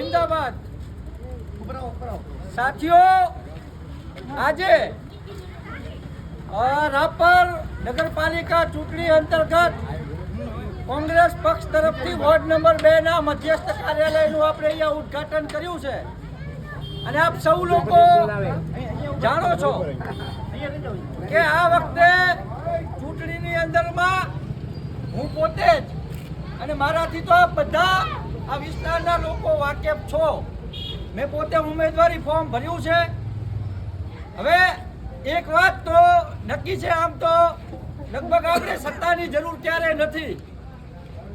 જિંદાબાદ. સાથીઓ આજે રાપર નગરપાલિકા ચૂંટણી અંતર્ગત કોંગ્રેસ પક્ષ તરફથી વોર્ડ નંબર બે ના મધ્યસ્થ કાર્યાલયનું આપણે અહીંયા ઉદ્ઘાટન કર્યું છે. અને આપ સૌ લોકો જાણો છો કે આ વખતે ચૂંટણીની અંદરમાં હું પોતે જ અને મારાથી તો બધા આ વિસ્તારના લોકો વાકેફ છો. મેં પોતે ઉમેદવારી ફોર્મ ભર્યું છે. હવે એક વાત તો નક્કી છે આમ તો લગભગ આપણે સત્તાની જરૂર ક્યારે નથી.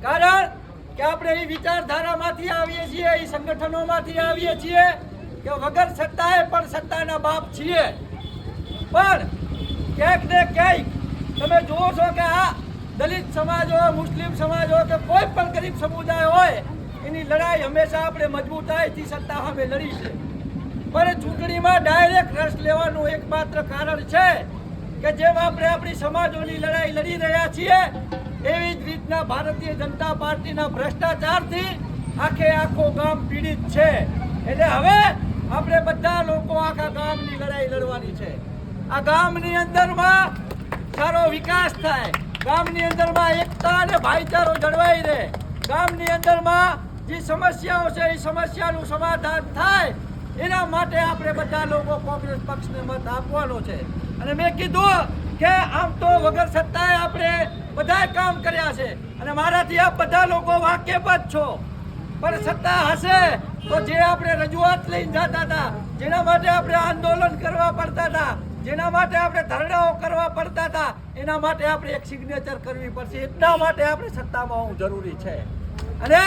કારણ કે આપણે એ વિચારધારામાંથી આવીએ છીએ, એ સંગઠનોમાંથી આવીએ છીએ કે વગર સત્તાએ પણ સત્તાના બાપ છીએ. પણ ક્યાંક ને ક્યાંક તમે જુઓ છો કે આ દલિત સમાજ હોય મુસ્લિમ સમાજ હોય કે કોઈ પણ ગરીબ સમુદાય હોય એની લડાઈ હંમેશા આપણે મજબૂતાઈથી સત્તા સામે લડી છે. પણ ચૂંટણીમાં ડાયરેક્ટ રસ લેવાનું એકમાત્ર કારણ છે કે જેમ આપણે આપણી સમાજોની લડાઈ લડી રહ્યા છીએ, એવી જ રીતના ભારતીય જનતા પાર્ટીના ભ્રષ્ટાચારથી આખે આખો ગામ પીડિત છે. એટલે હવે આપણે બધા લોકો આખા ગામની લડાઈ લડવાની છે. આ ગામની અંદરમાં સારો વિકાસ થાય. ગામની અંદરમાં એકતા અને ભાઈચારો જળવાઈ રહે. ગામની અંદરમાં જે સમસ્યાઓ છે, એ સમસ્યાનું સમાધાન થાય. એના માટે આપણે બધા લોકો કોંગ્રેસ પક્ષને મત આપવાનો છે. અને મેં કીધું કે આમ તો વગર સત્તાએ આપણે બધાય કામ કર્યા છે. અને મારાથી આપ બધા લોકો વાકેફ જ છો. પણ સત્તા હશે તો જે આપણે રજૂઆત લઈને જતા હતા, જેના માટે આપણે આંદોલન કરવા પડતા હતા, જેના માટે આપણે ધરણાઓ કરવા પડતા હતા, એના માટે આપણે એક સિગ્નેચર કરવી પડશે. એટલા માટે આપણે સત્તામાં હોવું જરૂરી છે. અને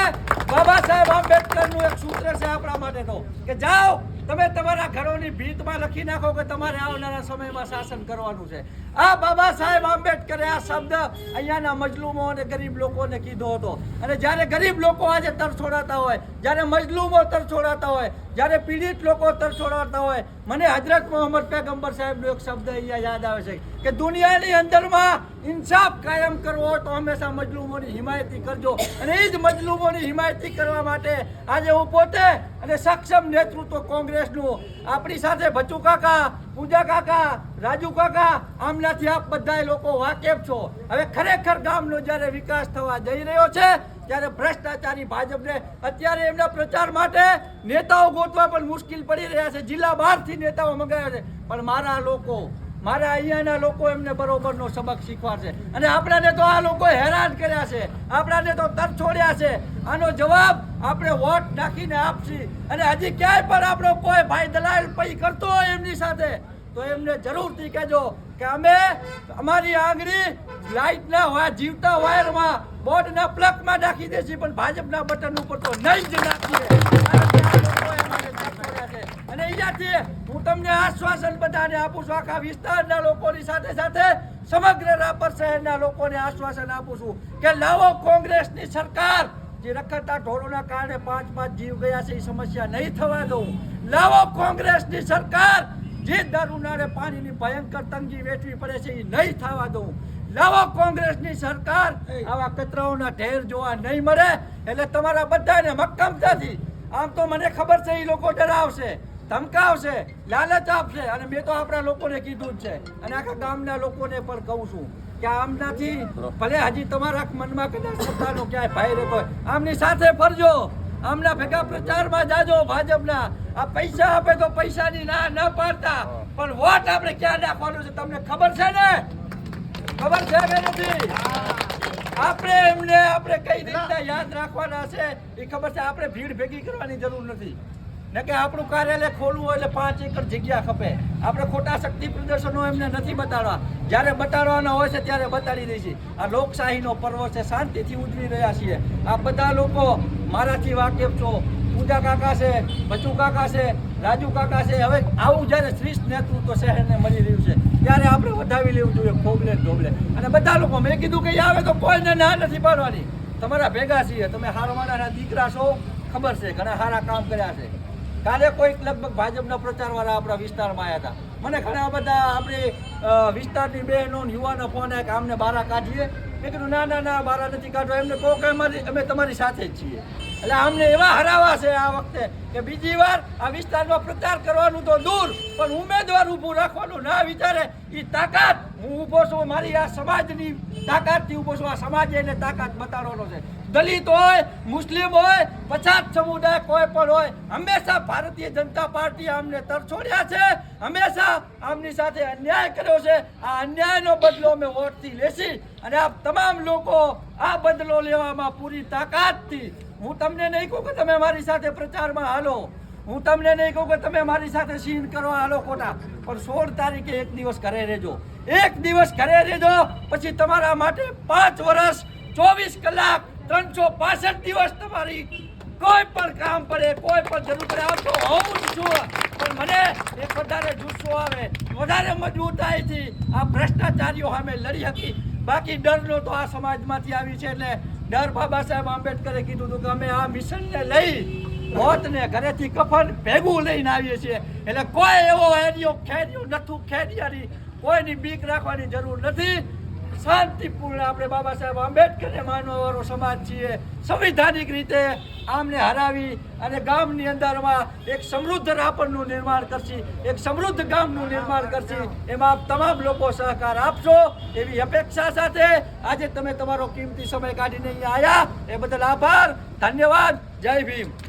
બાબા સાહેબ આંબેડકરનું એક સૂત્ર છે આપણા માટે તો કે જાઓ તમે તમારા ઘરોની ભીતમાં લખી નાખો કે તમારે આવનારા સમયમાં શાસન કરવાનું છે. આ બાબા સાહેબ આંબેડકરે આ શબ્દ અહીંયાના મજલુમો અને ગરીબ લોકોને કીધો હતો. અને જ્યારે ગરીબ લોકો આજે તરછોડાતા હોય, જ્યારે મજલુમો તરછોડાતા હોય, જ્યારે પીડિત લોકો તરછોડાતા હોય, મને હજરત મોહમ્મદ પેગમ્બર સાહેબનો એક શબ્દ અહીંયા યાદ આવે છે કે દુનિયાની અંદરમાં ઇન્સાફ કાયમ કરવો તો હંમેશા મજલુમોની હિમાયતી કરજો. અને એ જ મજલુમોની હિમાયતી કરવા માટે આજે હું પોતે અને સક્ષમ નેતૃત્વ કોંગ્રેસનું. આપણી સાથે ભચુ કાકા, પૂજા કાકા, રાજુ કાકા, આમનાથી આપ બધા લોકો વાકેફ છો. હવે ખરેખર ગામનો જ્યારે વિકાસ થવા જઈ રહ્યો છે, ત્યારે ભ્રષ્ટાચારી ભાજપને અત્યારે એમના પ્રચાર માટે નેતાઓ ગોતવા પણ મુશ્કેલ પડી રહ્યા છે. જિલ્લા બહારથી નેતાઓ મંગાવ્યા છે. પણ મારા લોકો મારા અહીંયાના લોકો એમને બરોબરનો સબક શીખવાડશે. અને આપણાને તો આ લોકો હેરાન કર્યા છે. આપણાને તો તર છોડ્યા છે. આનો જવાબ આપણે વોટ નાખીને આપશી. અને હજી ક્યાંય પણ આપણો કોઈ ભાઈ દલાલ પૈ કરતો હોય એમની સાથે, તો એમને જરૂરથી કહેજો કે અમે અમારી આંગળી લાઇટના વા જીવતા વાયરમાં બોર્ડના પ્લગમાં નાખી દેશી, પણ ભાજપના બટન ઉપર તો નહીં જ નાખીએ. તમને આશ્વાસન બધાને આપું છું. આખા વિસ્તારના લોકોની સાથે સાથે સમગ્ર રાપર શહેરના લોકોને આશ્વાસન આપું છું કે લાવો કોંગ્રેસની સરકાર. જે રખડતા ઢોરોના કારણે પાંચ પાંચ જીવ ગયા છે એ સમસ્યા નહીં થવા દઉં. લાવો કોંગ્રેસની સરકાર. જે દર ઉનાળે પાણીની ભયંકર તંગી વેઠવી પડે છે એ નહીં થવા દઉં. લાવો કોંગ્રેસની સરકાર. આવા કચરાઓના ઢેર જોવા નહીં મળે. એટલે તમારા બધાને મક્કમતાથી આમ તો મને ખબર છે એ લોકો ડરાવશે. ધમકાવશે લાલચ આપશે. અને મેં તો આપણા લોકોને કીધું જ છે. અને આખા ગામના લોકોને પણ કહું છું કે આમ નથી ભલે હજી તમારા મનમાં કદાચ સત્તાનો ક્યાંય ભાઈ રહેતો આમની સાથે ફરજો. આમના ભેગા પ્રચારમાં જાજો ભાજપના. આ પૈસા આપે તો પૈસાની ના ન પાડતા. પણ વોટ આપણે ક્યાં નાખવાનું છે તમને ખબર છે ને? ખબર છે કે નથી? આપણે એમને આપણે કઈ રીતના યાદ રાખવાના છે એ ખબર છે. આપણે ભીડ ભેગી કરવાની જરૂર નથી. ને કે આપણું કાર્યાલય ખોલવું હોય એટલે પાંચ એકર જગ્યા ખપે. આપણે ખોટા શક્તિ પ્રદર્શનો એમને નથી બતાડવા. જ્યારે બતાડવાના હોય છે ત્યારે બતાડી દઈશું આ લોકશાહીનો પર્વ છે, શાંતિથી ઉજવી રહ્યા છીએ. આ બધા લોકો મારાથી વાકેફ છો. પૂજા કાકા છે, બચુ કાકા છે, રાજુ કાકા છે. હવે આવું જ્યારે શ્રેષ્ઠ નેતૃત્વ શહેરને મળી રહ્યું છે, ત્યારે આપણે વધાવી લેવું જોઈએ, ખોબલે ઢોબલે અને બધા લોકો, મેં કીધું કે આવે તો કોઈને ના નથી પાડવાની. તમારા ભેગા છીએ, તમે હારવાના દીકરા છો, ખબર છે, ઘણા સારા કામ કર્યા છે. કાલે કોઈક લગભગ ભાજપના પ્રચારવાળા આપણા વિસ્તારમાં આવ્યા હતા. મને ઘણા બધા આપણે વિસ્તારની બહેનો યુવાનો ફોન આવ્યા કે આમને બારા કાઢીએ. મેં કીધું, ના ના ના, બારા નથી કાઢવા. એમને કહો કે અમે તમારી સાથે જ છીએ. એટલે અમને એવા હરાવા છે આ વખતે કે બીજી વાર આ વિસ્તારમાં પ્રચાર કરવાનું તો દૂર, પણ ઉમેદવાર ઊભું રાખવાનું ના વિચારે એ તાકાત, હું ઊભો છું, મારી આ સમાજની તાકાતથી ઊભો છું, આ સમાજે એને તાકાત બતાડવાનો છે. દલિત હોય, મુસ્લિમ હોય, પછાત સમુદાય કોઈ પણ હોય, હંમેશા ભારતીય જનતા પાર્ટી અમને તરછોડ્યા છે, હંમેશા આમની સાથે અન્યાય કર્યો છે. આ અન્યાયનો બદલો અમે વોટથી લેશી અને આ તમામ લોકો આ બદલો લેવામાં પૂરી તાકાતથી હું તમને નહીં કહું કે તમે મારી સાથે પ્રચારમાં હાલો. હું તમને નહીં કહું કે તમે મારી સાથે સીન કરવા હાલો ખોટા. પણ સોળ તારીખે એક દિવસ ઘરે રહેજો. એક દિવસ ઘરે રહેજો, પછી તમારા માટે પાંચ વર્ષ, ચોવીસ કલાક, ત્રણસો પાસઠ દિવસ તમારી કોઈ પણ કામ પડે, કોઈ પણ જરૂર પડે. આમ તો છું. પણ મને એક વધારે જુસ્સો આવે. વધારે મજબૂતાઈથી આ ભ્રષ્ટાચારીઓ સામે લડી હતી. બાકી ડરનો તો આ સમાજમાંથી આવી છે એટલે ડર બાબા સાહેબ આંબેડકરે કીધું હતું કે અમે આ મિશનને લઈ મોતને ઘરેથી કફન ભેગું લઈને આવીએ છીએ. એટલે કોઈ એવો એરિયો ખેડિયો નથી, ખેડિયારી, કોઈની બીક રાખવાની જરૂર નથી. શાંતિપૂર્ણ આપણે બાબા સાહેબ આંબેડકરને માનવાવાળો સમાજ છીએ. સંવિધાનિક રીતે આમને હરાવી અને ગામની અંદરમાં એક સમૃદ્ધ રાપરનું નિર્માણ કરશી, એક સમૃદ્ધ ગામનું નિર્માણ કરશી. એમાં આપ તમામ લોકો સહકાર આપશો એવી અપેક્ષા સાથે આજે તમે તમારો કિંમતી સમય કાઢીને અહીંયા આવ્યા એ બદલ આભાર, ધન્યવાદ, જય ભીમ.